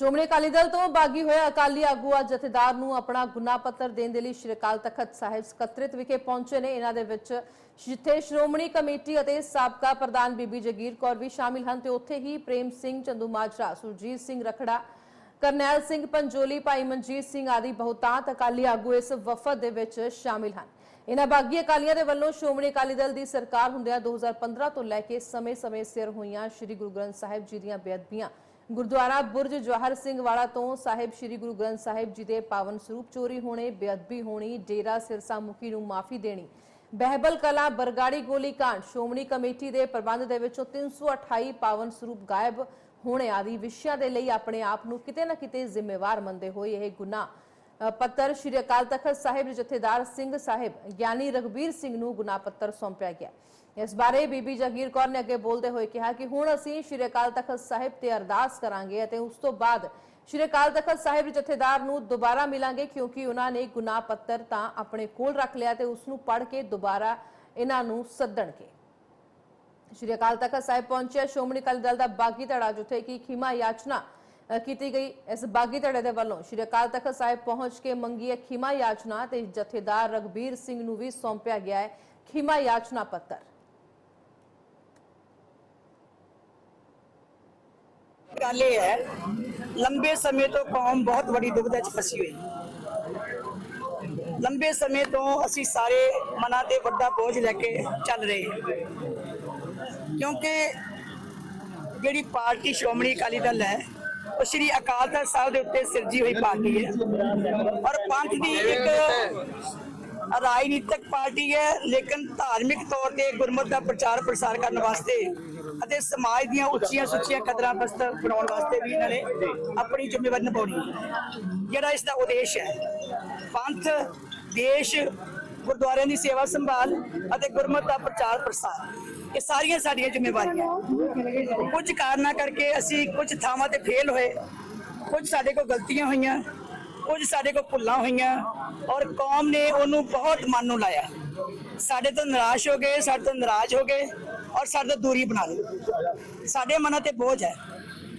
ਸ਼੍ਰੋਮਣੀ ਅਕਾਲੀ ਦਲ ਤੋਂ ਬਾਗੀ ਹੋਇਆ ਅਕਾਲੀ ਆਗੂ ਅੱਜ ਜਥੇਦਾਰ ਨੂੰ ਆਪਣਾ ਗੁਨਾ ਪੱਤਰ ਦੇਣ ਦੇ ਲਈ ਸ਼੍ਰੀ ਅਕਾਲ ਤਖਤ ਸਾਹਿਬ ਸਕੱਤਰਿਤ ਵਿਖੇ ਪਹੁੰਚੇ ਨੇ। ਇਹਨਾਂ ਦੇ ਵਿੱਚ ਜਿੱਥੇ ਸ਼੍ਰੋਮਣੀ ਕਮੇਟੀ ਅਤੇ ਸਾਬਕਾ ਪ੍ਰਧਾਨ ਬੀਬੀ ਜਗੀਰ ਕੌਰ ਵੀ ਸ਼ਾਮਿਲ ਹਨ ਤੇ ਉੱਥੇ ਹੀ ਪ੍ਰੇਮ ਸਿੰਘ ਚੰਦੂ ਮਾਜਰਾ, ਸੁਰਜੀਤ ਸਿੰਘ ਰਖੜਾ, ਕਰਨੈਲ ਸਿੰਘ ਪੰਜੋਲੀ, ਭਾਈ ਮਨਜੀਤ ਸਿੰਘ ਆਦਿ ਬਹੁਤਾਤ ਅਕਾਲੀ ਆਗੂ ਇਸ ਵਫਦ ਦੇ ਵਿੱਚ ਸ਼ਾਮਿਲ ਹਨ। ਇਹਨਾਂ ਬਾਗੀ ਅਕਾਲੀਆਂ ਦੇ ਵੱਲੋਂ ਸ਼੍ਰੋਮਣੀ ਅਕਾਲੀ ਦਲ ਦੀ ਸਰਕਾਰ ਹੁੰਦਿਆਂ 2015 ਤੋਂ ਲੈ ਕੇ ਸਮੇਂ-ਸਮੇਂ ਸਿਰ ਹੋਈਆਂ ਸ੍ਰੀ ਗੁਰੂ ਗ੍ਰੰਥ ਸਾਹਿਬ ਜੀ ਦੀਆਂ ਬੇਅਦਬੀਆਂ ਗੁਰਦੁਆਰਾ ਬੁਰਜ ਜਵਾਹਰ ਸਿੰਘ ਵਾਲਾ ਤੋਂ ਸਾਹਿਬ ਸ੍ਰੀ ਗੁਰੂ ਗ੍ਰੰਥ ਸਾਹਿਬ ਜੀ ਦੇ ਪਾਵਨ ਸਰੂਪ ਚੋਰੀ ਹੋਣੇ, ਬੇਅਦਬੀ ਹੋਣੀ, ਡੇਰਾ ਸਿਰਸਾ ਮੁਖੀ ਨੂੰ ਮਾਫੀ ਦੇਣੀ। ਬਹਿਬਲ ਕਲਾ ਬਰਗਾੜੀ ਗੋਲੀ ਕਾਂਡ, ਸ਼੍ਰੋਮਣੀ ਕਮੇਟੀ ਦੇ ਪ੍ਰਬੰਧ ਦੇ ਵਿੱਚੋਂ 328 ਪਾਵਨ ਸਰੂਪ ਗਾਇਬ ਹੋਣੇ ਆਦਿ ਵਿਸ਼ਿਆਂ ਦੇ ਲਈ ਆਪਣੇ ਆਪ ਨੂੰ ਕਿਤੇ ਨਾ ਕਿਤੇ ਜ਼ਿੰਮੇਵਾਰ ਮੰਨਦੇ ਹੋਏ ਇਹ ਗੁਨਾਹ ਪੱਤਰ ਸ਼੍ਰੀ ਅਕਾਲ ਤਖਤ ਸਾਹਿਬ ਦੇ ਜਥੇਦਾਰ ਸਿੰਘ ਸਾਹਿਬ ਗਿਆਨੀ ਰਗਬੀਰ ਸਿੰਘ ਨੂੰ ਗੁਨਾਹ ਪੱਤਰ ਸੌਂਪਿਆ ਗਿਆ। ਇਸ ਬਾਰੇ ਬੀਬੀ ਜਗੀਰ ਕੌਰ ਨੇ ਅੱਗੇ ਬੋਲਦੇ ਹੋਏ ਕਿਹਾ ਕਿ ਹੁਣ ਅਸੀਂ ਸ਼੍ਰੀ ਅਕਾਲ ਤਖਤ ਸਾਹਿਬ ਤੇ ਅਰਦਾਸ ਕਰਾਂਗੇ ਅਤੇ ਉਸ ਤੋਂ ਬਾਅਦ ਸ਼੍ਰੀ ਅਕਾਲ ਤਖਤ ਸਾਹਿਬ ਦੇ ਜਥੇਦਾਰ ਨੂੰ ਦੁਬਾਰਾ ਮਿਲਾਂਗੇ ਕਿਉਂਕਿ ਉਹਨਾਂ ਨੇ ਗੁਨਾਹ ਪੱਤਰ ਤਾਂ ਆਪਣੇ ਕੋਲ ਰੱਖ ਲਿਆ ਤੇ ਉਸ ਨੂੰ ਪੜ੍ਹ ਕੇ ਦੁਬਾਰਾ ਇਹਨਾਂ ਨੂੰ ਸੱਦਣਗੇ। ਸ਼੍ਰੀ ਅਕਾਲ ਤਖਤ ਸਾਹਿਬ ਪਹੁੰਚਿਆ। ਸ਼੍ਰੋਮਣੀ ਅਕਾਲੀ ਦਲ ਦਾ ਬਾਗੀ ਧੜਾ, ਜਿੱਥੇ ਕਿ ਖਿਮਾ ਯਾਚਨਾ ਕੀਤੀ ਗਈ। ਇਸ ਬਾਗੀ ਧੜੇ ਦੇ ਵੱਲੋਂ ਸ਼੍ਰੀ ਅਕਾਲ ਤਖਤ ਸਾਹਿਬ ਪਹੁੰਚ ਕੇ ਮੰਗੀ ਹੈ ਖਿਮਾ ਯਾਚਨਾ ਤੇ ਜਥੇਦਾਰ ਰਗਬੀਰ ਸਿੰਘ ਨੂੰ ਵੀ ਸੌਂਪਿਆ ਗਿਆ ਹੈ ਖਿਮਾ ਯਾਚਨਾ ਪੱਤਰ। ਗੱਲ ਇਹ ਹੈ, ਲੰਬੇ ਸਮੇਂ ਤੋਂ ਕੌਮ ਬਹੁਤ ਵੱਡੀ ਦੁਬਿਧਾ 'ਚ ਫਸੀ ਹੋਈ। ਲੰਬੇ ਸਮੇਂ ਤੋਂ ਅਸੀਂ ਸਾਰੇ ਮਨਾਂ ਤੇ ਵੱਡਾ ਬੋਝ ਲੈ ਕੇ ਚੱਲ ਰਹੇ ਕਿਉਂਕਿ ਜਿਹੜੀ ਪਾਰਟੀ ਸ਼੍ਰੋਮਣੀ ਅਕਾਲੀ ਦਲ ਹੈ ਉਹ ਸ਼੍ਰੀ ਅਕਾਲ ਤਖਤ ਸਾਹਿਬ ਦੇ ਉੱਤੇ ਸਿਰਜੀ ਹੋਈ ਪਾਰਟੀ ਹੈ। ਔਰ ਪੰਥ ਦੀ ਇੱਕ ਰਾਜਨੀਤਿਕ ਪਾਰਟੀ ਹੈ, ਲੇਕਿਨ ਧਾਰਮਿਕ ਤੌਰ ਤੇ ਗੁਰਮਤ ਦਾ ਪ੍ਰਚਾਰ ਪ੍ਰਸਾਰ ਕਰਨ ਵਾਸਤੇ ਅਤੇ ਸਮਾਜ ਦੀਆਂ ਉੱਚੀਆਂ ਸੁੱਚੀਆਂ ਕਦਰਾਂ ਬਸਤ ਬਣਾਉਣ ਵਾਸਤੇ ਵੀ ਇਹਨਾਂ ਨੇ ਆਪਣੀ ਜ਼ਿੰਮੇਵਾਰੀ ਨਿਭਾਉਣੀ ਜਿਹੜਾ ਇਸ ਦਾ ਉਦੇਸ਼ ਹੈ, ਪੰਥ, ਦੇਸ਼, ਗੁਰਦੁਆਰਿਆਂ ਦੀ ਸੇਵਾ ਸੰਭਾਲ ਅਤੇ ਗੁਰਮਤ ਦਾ ਪ੍ਰਚਾਰ ਪ੍ਰਸਾਰ। ਇਹ ਸਾਰੀਆਂ ਸਾਡੀਆਂ ਜ਼ਿੰਮੇਵਾਰੀਆਂ। ਕੁਝ ਕਾਰਨਾਂ ਕਰਕੇ ਅਸੀਂ ਕੁਝ ਥਾਵਾਂ ਤੇ ਫੇਲ ਹੋਏ। ਕੁਝ ਸਾਡੇ ਕੋਲ ਗਲਤੀਆਂ ਹੋਈਆਂ, ਕੁਝ ਸਾਡੇ ਕੋਲ ਭੁੱਲਾਂ ਹੋਈਆਂ ਔਰ ਕੌਮ ਨੇ ਉਹਨੂੰ ਬਹੁਤ ਮਨ ਨੂੰ ਲਾਇਆ। ਸਾਡੇ ਤੋਂ ਨਿਰਾਸ਼ ਹੋ ਗਏ, ਸਾਡੇ ਤੋਂ ਨਾਰਾਜ਼ ਹੋ ਗਏ ਔਰ ਸਾਡੇ ਤੋਂ ਦੂਰੀ ਬਣਾ ਲਈ। ਸਾਡੇ ਮਨਾਂ ਤੇ ਬੋਝ ਹੈ।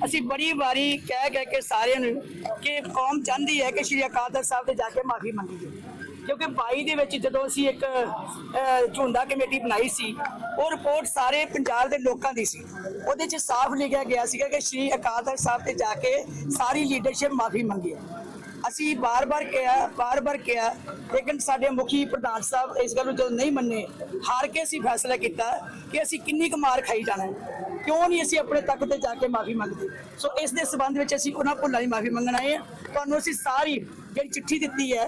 ਅਸੀਂ ਬੜੀ ਵਾਰੀ ਕਹਿ ਕਹਿ ਕੇ ਸਾਰਿਆਂ ਨੂੰ ਕਿ ਕੌਮ ਚਾਹੁੰਦੀ ਹੈ ਕਿ ਸ਼੍ਰੀ ਅਕਾਲ ਤਖਤ ਸਾਹਿਬ ਤੇ ਜਾ ਕੇ ਮਾਫੀ ਮੰਗੀ ਜਾਵੇ। ਕਿਉਂਕਿ 22 ਦੇ ਵਿੱਚ ਜਦੋਂ ਅਸੀਂ ਇੱਕ ਅਹ, ਝੁੰਡਾ ਕਮੇਟੀ ਬਣਾਈ ਸੀ ਉਹ ਰਿਪੋਰਟ ਸਾਰੇ ਪੰਜਾਬ ਦੇ ਲੋਕਾਂ ਦੀ ਸੀ। ਉਹਦੇ 'ਚ ਸਾਫ਼ ਲਿਖਿਆ ਗਿਆ ਸੀਗਾ ਕਿ ਸ਼੍ਰੀ ਅਕਾਲ ਤਖਤ ਸਾਹਿਬ ਤੇ ਜਾ ਕੇ ਸਾਰੀ ਲੀਡਰਸ਼ਿਪ ਮਾਫੀ ਮੰਗੀ ਅਸੀਂ ਬਾਰ-ਬਾਰ ਕਿਹਾ ਬਾਰ-ਬਾਰ ਕਿਹਾ ਲੇਕਿਨ ਸਾਡੇ ਮੁਖੀ ਪ੍ਰਧਾਨ ਸਾਹਿਬ ਇਸ ਗੱਲ ਨੂੰ ਜਦੋਂ ਨਹੀਂ ਮੰਨੇ ਹਾਰ ਕੇ ਅਸੀਂ ਫੈਸਲਾ ਕੀਤਾ ਕਿ ਅਸੀਂ ਕਿੰਨੀ ਕੁ ਮਾਰ ਖਾਈ ਜਾਣਾ ਕਿਉਂ ਨਹੀਂ ਅਸੀਂ ਆਪਣੇ ਤੱਕ ਤੇ ਜਾ ਕੇ ਮਾਫੀ ਮੰਗਦੇ? ਸੋ ਇਸ ਦੇ ਸਬੰਧ ਵਿੱਚ ਅਸੀਂ ਉਹਨਾਂ ਭੁੱਲਾਂ ਦੀ ਮਾਫੀ ਮੰਗਣ ਆਏ ਹਾਂ। ਤੁਹਾਨੂੰ ਅਸੀਂ ਸਾਰੀ ਜਿਹੜੀ ਚਿੱਠੀ ਦਿੱਤੀ ਹੈ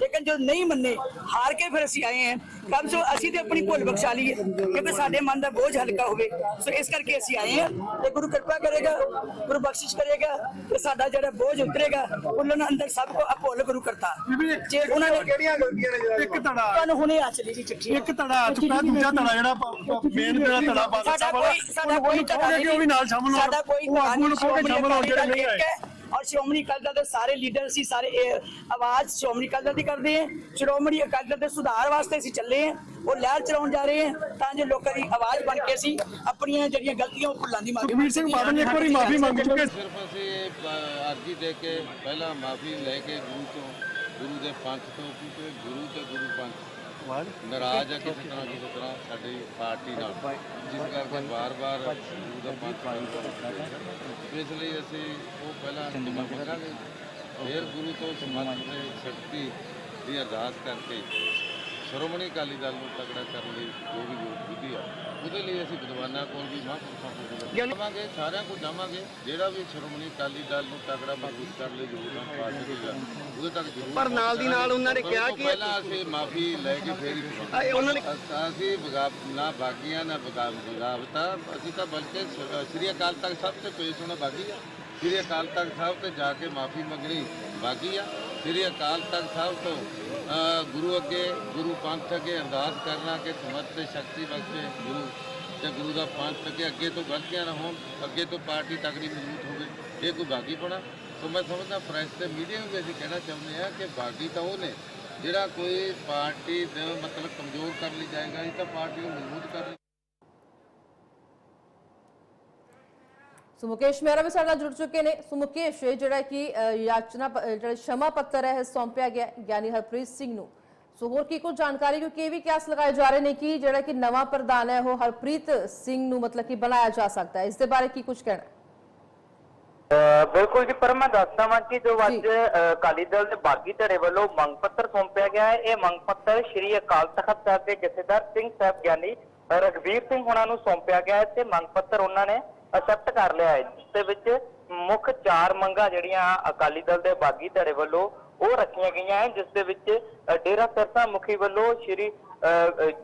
ਲੇਕਿਨ ਜੋ ਨਹੀਂ ਮੰਨੇ ਹਾਰ ਕੇ ਫਿਰ ਅਸੀਂ ਆਏ ਹਾਂ। ਕਮ ਸੋ ਅਸੀਂ ਤੇ ਆਪਣੀ ਭੁੱਲ ਬਖਸ਼ਾ ਲਈਏ ਕਿਉਂਕਿ ਸਾਡੇ ਮਨ ਦਾ ਬੋਝ ਹਲਕਾ ਹੋਵੇ। ਸੋ ਇਸ ਕਰਕੇ ਅਸੀਂ ਆਏ ਹਾਂ ਤੇ ਗੁਰੂ ਕਿਰਪਾ ਕਰੇਗਾ ਗੁਰੂ ਬਖਸ਼ਿਸ਼ ਕਰੇਗਾ ਤੇ ਸਾਡਾ ਜਿਹੜਾ ਬੋਝ ਉਤਰੇਗਾ ਉਹਨਾਂ ਅੰਦਰ ਸਭ ਕੋ ਅਭੁੱਲ ਗੁਰੂ ਕਰਤਾ। ਜੇ ਉਹਨਾਂ ਨੇ ਕਿਹੜੀਆਂ ਗਲਤੀਆਂ ਨੇ ਜਿਹੜਾ ਇੱਕ ਧੜਾ। ਤੁਹਾਨੂੰ ਹੁਣੇ ਆ ਚਲੀ ਜੀ ਚਿੱਠੀ ਇੱਕ ਧੜਾ ਆ ਚੁੱਕਾ ਦੂਜਾ ਧੜਾ ਜਿਹੜਾ ਮੇਨ ਜਿਹੜਾ ਧੜਾ ਬਾਦਲ ਸਾਡਾ ਕੋਈ ਸਾਡਾ ਕੋਈ ਧੜਾ ਕਿ ਉਹ ਵੀ ਨਾਲ ਸ਼ਾਮਲ ਹੋਣ ਸਾਡਾ ਕੋਈ ਉਹ ਆਗੂ ਨੂੰ ਕਹੋ ਕਿ ਸ਼ਾਮਲ ਹੋਣ ਜਿਹੜੇ ਨਹੀਂ ਆਏ। ਔਰ ਸ਼੍ਰੋਮਣੀ ਅਕਾਲੀ ਦਲ ਦੇ ਸਾਰੇ ਲੀਡਰ ਸੀ ਸਾਰੇ ਆਵਾਜ਼ ਸ਼੍ਰੋਮਣੀ ਅਕਾਲੀ ਦਲ ਦੀ ਕਰਦੇ ਹੈ। ਸ਼੍ਰੋਮਣੀ ਅਕਾਲੀ ਦਲ ਦੇ ਸੁਧਾਰ ਵਾਸਤੇ ਅਸੀਂ ਚੱਲੇ ਹਾਂ। ਉਹ ਲਹਿਰ ਚਲਾਉਣ ਜਾ ਰਹੇ ਹਾਂ ਤਾਂ ਜੋ ਲੋਕਾਂ ਦੀ ਆਵਾਜ਼ ਬਣ ਕੇ ਅਸੀਂ ਆਪਣੀਆਂ ਜਿਹੜੀਆਂ ਗਲਤੀਆਂ ਉਹ ਭੁੱਲਾਂ ਦੀ ਮਾਫੀ ਸੁਖਬੀਰ ਸਿੰਘ ਬਾਦਲ ਨੇ ਇੱਕ ਵਾਰੀ ਮਾਫੀ ਮੰਗ ਚੁੱਕੇ ਸਿਰਫ ਅਸੀਂ ਅਰਜ਼ੀ ਦੇ ਕੇ ਪਹਿਲਾਂ ਮਾਫੀ ਲੈ ਕੇ ਗੁਰੂ ਤੋਂ ਗੁਰੂ ਦੇ ਪੰਥ ਤੋਂ ਕਿਉਂਕਿ ਗੁਰੂ ਤੇ ਗੁਰੂ ਪੰਥ ਨਾਰਾਜ਼ ਹੈ ਕਿਸੇ ਤਰ੍ਹਾਂ ਕਿਸੇ ਤਰ੍ਹਾਂ ਸਾਡੀ ਪਾਰਟੀ ਨਾਲ। ਜਿਸ ਕਰਕੇ ਵਾਰ-ਵਾਰ ਦਾ ਮੰਗਦੇ ਇਸ ਲਈ ਅਸੀਂ ਉਹ ਪਹਿਲਾਂ ਜਮਾ ਮੰਗਾਂਗੇ। ਫਿਰ ਗੁਰੂ ਤੋਂ ਸਮਰਥ ਤੇ ਸ਼ਕਤੀ ਦੀ ਅਰਦਾਸ ਕਰਕੇ ਸ਼੍ਰੋਮਣੀ ਅਕਾਲੀ ਦਲ ਨੂੰ ਤਕੜਾ ਕਰਨ ਲਈ ਜੋ ਵੀ ਯੋਗ ਵਿਧੀ ਆ ਉਹਦੇ ਲਈ ਅਸੀਂ ਵਿਦਵਾਨਾਂ ਕੋਲ ਵੀ ਮਹਾਂਪੁਰਖਾਂ ਕੋਲ ਵੀ ਜਾਵਾਂਗੇ। ਸਾਰਿਆਂ ਕੋਲ ਜਾਵਾਂਗੇ। ਜਿਹੜਾ ਵੀ ਸ਼੍ਰੋਮਣੀ ਅਕਾਲੀ ਦਲ ਨੂੰ ਤਕੜਾ ਮਜ਼ਬੂਤ ਕਰਨ ਲਈ ਯੋਗਦਾਨ ਪਾ ਸਕੇਗਾ ਉਹਦੇ ਤੱਕ ਜ਼ਰੂਰ ਪਰ ਨਾਲ ਦੀ ਨਾਲ ਉਹਨਾਂ ਨੇ ਕਿਹਾ ਕਿ- ਪਹਿਲਾਂ ਅਸੀਂ ਮਾਫੀ ਲੈ ਕੇ ਫੇਰ ਹੀ ਉਹਨਾਂ ਨੇ ਅਸ- ਬਾਗੀਆਂ ਨਾ ਬਗਾ ਬਗਾਵਤਾ ਅਸੀਂ ਤਾਂ ਬਲਕਿ ਸ੍ਰੀ ਅਕਾਲ ਤਖਤ ਸਾਹਿਬ ਤੇ ਪੇਸ਼ ਹੋਣਾ ਬਾਗੀ ਆ। ਸ੍ਰੀ ਅਕਾਲ ਤਖਤ ਸਾਹਿਬ ਤੇ ਜਾ ਕੇ ਮਾਫੀ ਮੰਗਣੀ ਬਾਗੀ ਆ। ਸ੍ਰੀ ਅਕਾਲ ਤਖਤ ਸਾਹਿਬ ਤੋਂ ਗੁਰੂ ਅੱਗੇ, ਗੁਰੂ ਪੰਥ ਅੱਗੇ ਅਰਦਾਸ ਕਰਨਾ ਕਿ ਸਮਰਥ ਤੇ ਸ਼ਕਤੀ ਬਖਸ਼ੇ ਗੁਰੂ ਤੇ ਗੁਰੂ ਦਾ ਪੰਥ ਅੱਗੇ ਅੱਗੇ ਤੋਂ ਗਲਤੀਆਂ ਨਾ ਹੋਣ, ਅੱਗੇ ਤੋਂ ਪਾਰਟੀ ਤਕੜੀ ਮਜ਼ਬੂਤ ਹੋਵੇ। ਇਹ ਕੋਈ ਬਾਗੀਪਣਾ ਸੋ ਮੈਂ ਸਮਝਦਾ ਪ੍ਰੈਸ ਤੇ ਮੀਡੀਆ ਨੂੰ ਵੀ ਅਸੀਂ ਕਹਿਣਾ ਚਾਹੁੰਦੇ ਆ ਕਿ ਬਾਗੀ ਤਾਂ ਉਹ ਨੇ ਜਿਹੜਾ ਕੋਈ ਪਾਰਟੀ ਦੇ ਮਤਲਬ ਕਮਜ਼ੋਰ ਕਰਨ ਲਈ ਜਾਏਗਾ, ਇਹ ਤਾਂ ਪਾਰਟੀ ਨੂੰ ਮਜ਼ਬੂਤ ਕਰ ਸੋ ਮੁਕੇਸ਼ ਮਹਿਰਾ ਵੀ ਸਾਡੇ ਨਾਲ ਜੁੜ ਚੁੱਕੇ ਨੇ। ਸੋ ਮੁਕੇਸ਼ ਜਿਹੜਾ ਕਿ ਯਾਚਨਾ ਜਿਹੜਾ ਸ਼ਮਾ ਪੱਤਰ ਹੈ ਸੌਂਪਿਆ ਗਿਆ ਗਿਆਨੀ ਹਰਪ੍ਰੀਤ ਸਿੰਘ ਨੂੰ। ਸੋ ਹੋਰ ਕੀ ਕੁਝ ਜਾਣਕਾਰੀ ਕਿਉਂਕਿ ਇਹ ਵੀ ਕਿਆਸ ਲਗਾਏ ਜਾ ਰਹੇ ਨੇ ਕਿ ਜਿਹੜਾ ਕਿ ਨਵਾਂ ਪ੍ਰਧਾਨ ਹੈ ਉਹ ਹਰਪ੍ਰੀਤ ਸਿੰਘ ਨੂੰ ਮਤਲਬ ਕਿ ਬਣਾਇਆ ਜਾ ਸਕਦਾ ਹੈ। ਇਸ ਦੇ ਬਾਰੇ ਕੀ ਕੁਝ ਕਹਿਣਾ? ਬਿਲਕੁਲ ਜੀ ਪਰ ਮੈਂ ਦੱਸਦਾ ਵਾਂ ਕਿ ਜੋ ਅੱਜ ਅਕਾਲੀ ਦਲ ਦੇ ਬਾਗੀ ਧੜੇ ਵੱਲੋਂ ਮੰਗ ਪੱਤਰ ਸੌਂਪਿਆ ਗਿਆ ਹੈ। ਇਹ ਮੰਗ ਪੱਤਰ ਸ਼੍ਰੀ ਅਕਾਲ ਤਖਤ ਸਾਹਿਬ ਦੇ ਜਥੇਦਾਰ ਸਿੰਘ ਸਾਹਿਬ ਗਿਆਨੀ ਅਹ, ਰਘਵੀਰ ਸਿੰਘ ਉਹਨਾਂ ਨੂੰ ਸੌਂਪਿਆ ਗਿਆ ਹੈ ਤੇ ਮੰਗ ਪੱਤਰ ਉਹਨਾਂ ਨੇ ਅਸੈਪਟ ਕਰ ਲਿਆ ਹੈ ਜਿਸ ਦੇ ਵਿੱਚ ਮੁੱਖ ਚਾਰ ਮੰਗਾਂ ਜਿਹੜੀਆਂ ਅਕਾਲੀ ਦਲ ਦੇ ਬਾਗੀ ਧੜੇ ਵੱਲੋਂ ਉਹ ਰੱਖੀਆਂ ਗਈਆਂ ਹਨ ਜਿਸ ਦੇ ਵਿੱਚ ਡੇਰਾ ਸਰਸਾ ਮੁਖੀ ਵੱਲੋਂ ਸ਼੍ਰੀ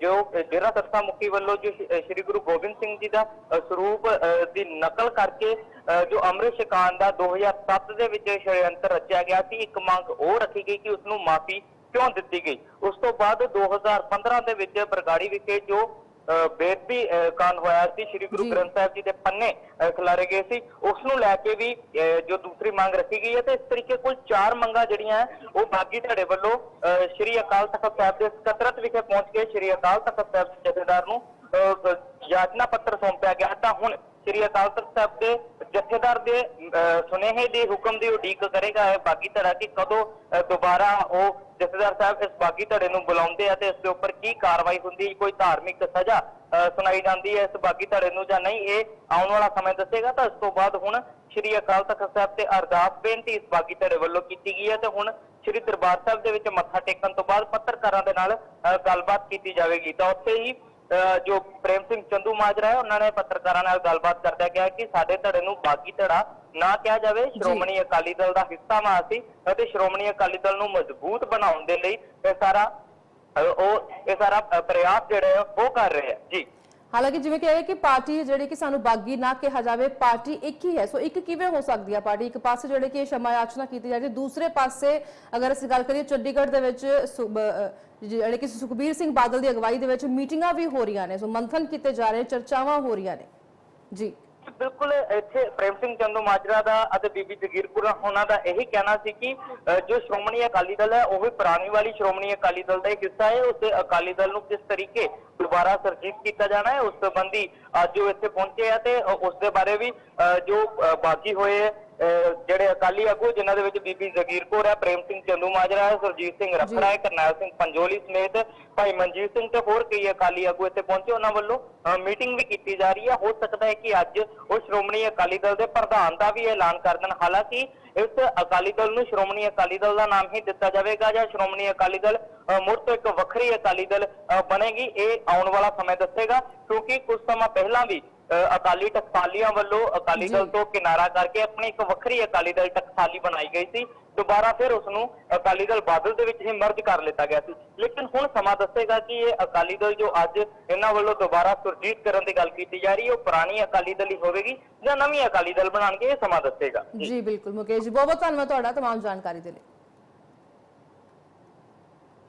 ਜੋ ਡੇਰਾ ਸਰਸਾ ਮੁਖੀ ਵੱਲੋਂ ਜੋ ਸ਼੍ਰੀ- ਗੁਰੂ ਗੋਬਿੰਦ ਸਿੰਘ ਜੀ ਦਾ ਸਰੂਪ ਦੀ ਨਕਲ ਕਰਕੇ ਅਹ, ਜੋ ਅੰਮ੍ਰਿਤ ਛਕਾਉਣ ਦਾ 2007 ਦੇ ਵਿੱਚ ਸ਼੍ਰੇਅੰਤਰ ਰਚਿਆ ਗਿਆ ਸੀ ਇੱਕ ਮੰਗ ਉਹ ਰੱਖੀ ਗਈ ਕਿ ਉਸ ਨੂੰ ਮਾਫੀ ਕਿਉਂ ਦਿੱਤੀ ਗਈ? ਉਸ ਤੋਂ ਬਾਅਦ 2015 ਦੇ ਵਿੱਚ ਬਰਗਾੜੀ ਵਿਖੇ ਜੋ ਬੇਦਬੀ ਕਾਂਡ ਹੋਇਆ ਸੀ ਸ਼੍ਰੀ ਗੁਰੂ। ਗ੍ਰੰਥ ਸਾਹਿਬ ਜੀ ਦੇ ਪੰਨੇ ਖਿਲਾਰੇ ਗਏ ਸੀ ਉਸ ਨੂੰ ਲੈ ਕੇ ਵੀ ਜੋ ਦੂਸਰੀ ਮੰਗ ਰੱਖੀ ਗਈ ਹੈ ਤੇ ਇਸ ਤਰੀਕੇ ਕੁੱਲ ਚਾਰ ਮੰਗਾਂ ਜਿਹੜੀਆਂ ਉਹ ਬਾਗੀ ਧੜੇ ਵੱਲੋਂ ਸ਼੍ਰੀ ਅਕਾਲ ਤਖਤ ਸਾਹਿਬ ਦੇ ਸਕੱਤਰਤ ਵਿਖੇ ਪਹੁੰਚ ਕੇ ਸ਼੍ਰੀ ਅਕਾਲ ਤਖਤ ਸਾਹਿਬ ਦੇ ਜਥੇਦਾਰ ਨੂੰ ਯਾਚਨਾ ਪੱਤਰ ਸੌਂਪਿਆ ਗਿਆ ਤਾਂ ਹੁਣ ਸ਼੍ਰੀ ਅਕਾਲ ਤਖਤ ਸਾਹਿਬ ਦੇ ਜਥੇਦਾਰ ਦੇ ਅਹ, ਸੁਨੇਹੇ ਦੇ ਹੁਕਮ ਦੀ ਉਡੀਕ ਕਰੇਗਾ ਇਹ ਬਾਗੀ ਧੜਾ ਕਿ ਕਦੋਂ ਦੁਬਾਰਾ ਉਹ ਜਥੇਦਾਰ ਸਾਹਿਬ ਇਸ ਬਾਗੀ ਧੜੇ ਨੂੰ ਬੁਲਾਉਂਦੇ ਆ ਤੇ ਇਸ ਦੇ ਉੱਪਰ ਕੀ ਕਾਰਵਾਈ ਹੁੰਦੀ ਕੋਈ ਧਾਰਮਿਕ ਸਜ਼ਾ ਸੁਣਾਈ ਜਾਂਦੀ ਹੈ ਇਸ ਬਾਗੀ ਧੜੇ ਨੂੰ ਜਾਂ ਨਹੀਂ ਇਹ ਆਉਣ ਵਾਲਾ ਸਮੇਂ ਦੱਸੇਗਾ। ਤਾਂ ਇਸ ਤੋਂ ਬਾਅਦ ਹੁਣ ਸ਼੍ਰੀ ਅਕਾਲ ਤਖਤ ਸਾਹਿਬ ਤੇ ਅਰਦਾਸ ਬੇਨਤੀ ਇਸ ਬਾਗੀ ਧੜੇ ਵੱਲੋਂ ਕੀਤੀ ਗਈ ਹੈ ਤੇ ਹੁਣ ਸ਼੍ਰੀ ਦਰਬਾਰ ਸਾਹਿਬ ਦੇ ਵਿੱਚ ਮੱਥਾ ਟੇਕਣ ਤੋਂ ਬਾਅਦ ਪੱਤਰਕਾਰਾਂ ਦੇ ਨਾਲ ਅਹ, ਗੱਲਬਾਤ ਕੀਤੀ ਜਾਵੇਗੀ। ਤਾਂ ਉੱਥੇ ਹੀ ਜੋ ਪ੍ਰੇਮ ਸਿੰਘ ਚੰਦੂ ਮਾਜਰਾ ਹੈ ਉਹਨਾਂ ਨੇ ਪੱਤਰਕਾਰਾਂ ਨਾਲ ਗੱਲਬਾਤ ਕਰਦਿਆਂ ਕਿਹਾ ਕਿ ਸਾਡੇ ਧੜੇ ਨੂੰ ਬਾਗੀ ਧੜਾ ਨਾ ਕਿਹਾ ਜਾਵੇ ਸ਼੍ਰੋਮਣੀ ਅਕਾਲੀ ਦਲ ਦਾ ਹਿੱਸਾ ਵਾ ਅਸੀਂ ਅਤੇ ਸ਼੍ਰੋਮਣੀ ਅਕਾਲੀ ਦਲ ਨੂੰ ਮਜ਼ਬੂਤ ਬਣਾਉਣ ਦੇ ਲਈ ਇਹ ਸਾਰਾ ਉਹ ਇਹ ਸਾਰਾ ਪ੍ਰਯਾਸ ਜਿਹੜੇ ਆ ਉਹ ਕਰ ਰਹੇ ਆ। ਜੀ। ਹਾਲਾਂਕਿ ਜਿਵੇਂ ਕਿ ਇਹ ਕਿ ਪਾਰਟੀ ਜਿਹੜੀ ਕਿ ਸਾਨੂੰ ਬਾਗੀ ਨਾ ਕਿਹਾ ਜਾਵੇ, ਪਾਰਟੀ ਇੱਕ ਹੀ ਹੈ। ਸੋ ਇੱਕ ਕਿਵੇਂ ਹੋ ਸਕਦੀ ਹੈ ਪਾਰਟੀ? ਇੱਕ ਪਾਸੇ ਜਿਹੜੇ ਕਿ ਸ਼ਮਾ ਯਾਚਨਾ ਕੀਤੀ ਜਾ ਰਹੀ ਹੈ, ਦੂਸਰੇ ਪਾਸੇ ਅਗਰ ਅਸੀਂ ਗੱਲ ਕਰੀਏ ਚੰਡੀਗੜ੍ਹ ਦੇ ਵਿੱਚ ਸੁ- ਬ- ਜਿਹੜੇ ਕਿ ਸੁਖਬੀਰ ਸਿੰਘ ਬਾਦਲ ਦੀ ਅਗਵਾਈ ਦੇ ਵਿੱਚ ਮੀਟਿੰਗਾਂ ਵੀ ਹੋ ਰਹੀਆਂ ਨੇ। ਸੋ ਮੰਥਨ ਕੀਤੇ ਜਾ ਰਹੇ, ਚਰਚਾਵਾਂ ਹੋ ਰਹੀਆਂ ਨੇ। ਜੀ। ਬਿਲਕੁਲ ਇੱਥੇ ਪ੍ਰੇਮ ਸਿੰਘ ਚੰਦੂ ਮਾਜਰਾ ਦਾ ਅਤੇ ਬੀਬੀ ਜਗੀਰਪੁਰਾ ਉਹਨਾਂ ਦਾ ਇਹੀ ਕਹਿਣਾ ਸੀ ਕਿ ਜੋ ਸ਼੍ਰੋਮਣੀ ਅਕਾਲੀ ਦਲ ਹੈ ਉਹ ਵੀ ਪੁਰਾਣੀ ਵਾਲੀ ਸ਼੍ਰੋਮਣੀ ਅਕਾਲੀ ਦਲ ਦਾ ਇੱਕ ਹਿੱਸਾ ਹੈ। ਉਸ ਅਕਾਲੀ ਦਲ ਨੂੰ ਕਿਸ ਤਰੀਕੇ ਦੁਬਾਰਾ ਸਰਜੀਤ ਕੀਤਾ ਜਾਣਾ ਹੈ ਉਸ ਸੰਬੰਧੀ ਅੱਜ ਉਹ ਇੱਥੇ ਪਹੁੰਚੇ ਆ ਤੇ ਅ- ਉਸ ਦੇ ਬਾਰੇ ਵੀ ਅਹ, ਜੋ ਅ, ਬਾਕੀ ਹੋਏ ਜਿਹੜੇ ਅਕਾਲੀ ਆਗੂ ਜਿਨ੍ਹਾਂ ਦੇ ਵਿੱਚ ਬੀਬੀ ਜਗੀਰ ਕੌਰ ਹੈ ਪ੍ਰੇਮ ਸਿੰਘ ਚੰਦੂ ਮਾਜਰਾ ਹੈ ਸੁਰਜੀਤ ਸਿੰਘ ਰੱਖੜਾ ਹੈ ਕਰਨੈਲ ਸਿੰਘ ਪੰਜੋਲੀ ਸਮੇਤ ਭਾਈ ਮਨਜੀਤ ਸਿੰਘ ਤੇ ਹੋਰ ਕਈ ਅਕਾਲੀ ਆਗੂ ਇੱਥੇ ਪਹੁੰਚੇ। ਉਹਨਾਂ ਵੱਲੋਂ ਮੀਟਿੰਗ ਵੀ ਕੀਤੀ ਜਾ ਰਹੀ ਹੈ ਹੋ ਸਕਦਾ ਹੈ ਕਿ ਅੱਜ ਉਹ ਸ਼੍ਰੋਮਣੀ ਅਕਾਲੀ ਦਲ ਦੇ ਪ੍ਰਧਾਨ ਦਾ ਵੀ ਐਲਾਨ ਕਰ ਦੇਣ। ਹਾਲਾਂਕਿ ਇਸ ਅਕਾਲੀ ਦਲ ਨੂੰ ਸ਼੍ਰੋਮਣੀ ਅਕਾਲੀ ਦਲ ਦਾ ਨਾਮ ਹੀ ਦਿੱਤਾ ਜਾਵੇਗਾ ਜਾਂ ਸ਼੍ਰੋਮਣੀ ਅਕਾਲੀ ਦਲ ਮੁੜ ਤੋਂ ਇੱਕ ਵੱਖਰੀ ਅਕਾਲੀ ਦਲ ਬਣੇਗੀ ਇਹ ਆਉਣ ਵਾਲਾ ਸਮੇਂ ਦੱਸੇਗਾ। ਕਿਉਂਕਿ ਕੁਝ ਸਮਾਂ ਪਹਿਲਾਂ ਵੀ ਅਕਾਲੀ ਟਕਸਾਲੀਆਂ ਵੱਲੋਂ ਅਕਾਲੀ ਦਲ ਜੀ। ਤੋਂ ਕਿਨਾਰਾ ਕਰਕੇ ਆਪਣੀ ਇੱਕ ਵੱਖਰੀ ਅਕਾਲੀ ਦਲ ਟਕਸਾਲੀ ਬਣਾਈ ਗਈ ਸੀ ਦੁਬਾਰਾ ਫਿਰ ਉਸ ਨੂੰ ਅਕਾਲੀ ਦਲ ਬਾਦਲ ਦੇ ਵਿੱਚ ਹੀ ਮਰਜ ਕਰ ਲਿੱਤਾ ਗਿਆ ਸੀ ਲੇਕਿਨ ਹੁਣ ਸਮਾਂ ਦੱਸੇਗਾ ਕਿ ਇਹ ਅਕਾਲੀ ਦਲ ਜੋ ਅੱਜ ਇਹਨਾਂ ਵੱਲੋਂ ਦੁਬਾਰਾ ਸੁਰਜੀਤ ਕਰਨ ਦੀ ਗੱਲ ਕੀਤੀ ਜਾ ਰਹੀ ਹੈ ਉਹ ਪੁਰਾਣੀ ਅਕਾਲੀ ਦਲ ਹੀ ਹੋਵੇਗੀ ਜਾਂ ਨਵੀਂ ਅਕਾਲੀ ਦਲ ਬਣਾਉਣਗੇ ਇਹ ਸਮਾਂ ਦੱਸੇਗਾ ਜੀ ਬਿਲਕੁਲ ਮੁਕੇਸ਼ ਜੀ ਬਹੁਤ ਬਹੁਤ ਧੰਨਵਾਦ ਤੁਹਾਡਾ तमाम ਜਾਣਕਾਰੀ ਦੇ ਲਈ